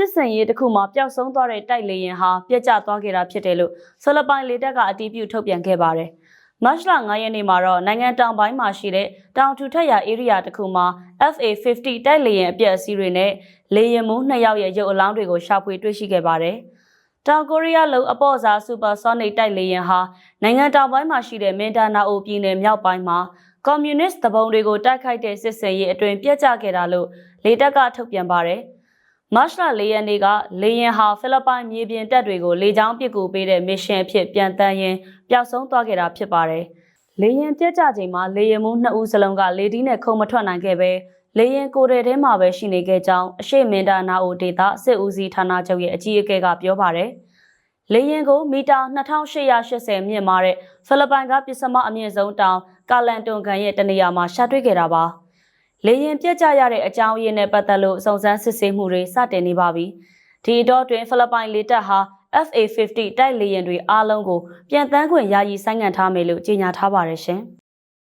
စစ်စင်ရေးတစ်ခုမှာပျောက်ဆုံးသွားတဲ့တိုက်လေရင်ဟာပြက်ကျသွားခဲ့တာဖြစ်တယ်လို့ဖိလစ်ပိုင်လေတပ်ကအတည်ပြုထုတ်ပြန်ခဲ့ပါတယ်။မတ်လ9ရက်နေ့မှာတော့နိုင်ငံတောင်ပိုင်းမှာရှိတဲ့တောင်ထူထက်ရာ area တစ်ခုမှာ FA50 တိုက်လေရင်အပြက်အစည်းတွေနဲ့လေရင်မှုနှစ်ယောက်ရဲ့ရုပ်အလောင်းတွေကိုရှာဖွေတွေ့ရှိခဲ့ပါတယ်။တောင်ကိုရီးယားလုံအပေါ့စား supersonic တိုက်လေရင်ဟာနိုင်ငံတောင်ပိုင်းမှာရှိတဲ့မင်ဒါနာအိုပြည်နယ်မြောက်ပိုင်းမှာကွန်မြူနစ်တပုံတွေကိုတိုက်ခိုက်တဲ့စစ်စင်ရေးအတွင်ပြက်ကျခဲ့တာလို့လေတပ်ကထုတ်ပြန်ပါတယ်။ မတ်လ၄ရက်နေ့ကလေရင်ဟာဖိလစ်ပိုင်မြေပြင်တပ်တွေကိုလေကြောင်းပစ်ကူပေးတဲ့မစ်ရှင်အဖြစ်ပြန်တန်းရင်းပျောက်ဆုံးသွားခဲ့တာဖြစ်ပါတယ်။လေရင်ပြက်ကျချိန်မှာလေရင်မှုနှစ်ဦးစလုံးကလေဒီနဲ့ခုံမထွက်နိုင်ခဲ့ပဲလေရင်ကိုယ်တည်းထဲမှာပဲရှိနေခဲ့ကြောင်းအရှိမင်ဒါနာအိုဒေတာစစ်ဦးစီးဌာနချုပ်ရဲ့အကြီးအကဲကပြောပါတယ်။လေရင်ကိုမီတာ2880မြင့်မာတဲ့ဖိလစ်ပိုင်ကပစ္စမအမြင့်ဆုံးတောင်ကာလန်တွန်ကန်ရဲ့တနေရာမှာရှာတွေ့ခဲ့တာပါ။ လေရင်ပြက်ကျရတဲ့အကြောင်းရင်းနဲ့ပတ်သက်လို့စုံစမ်းစစ်ဆေးမှုတွေစတင်နေပါပြီ။ဒီတော့တွင်ဖိလစ်ပိုင်လေတပ်ဟာ FA50 တိုက်လေရင်တွေအားလုံးကိုပြန်တန်းခွင့်ယာယီဆိုင်းငံ့ထားမယ်လို့ကြေညာထားပါတယ်ရှင်။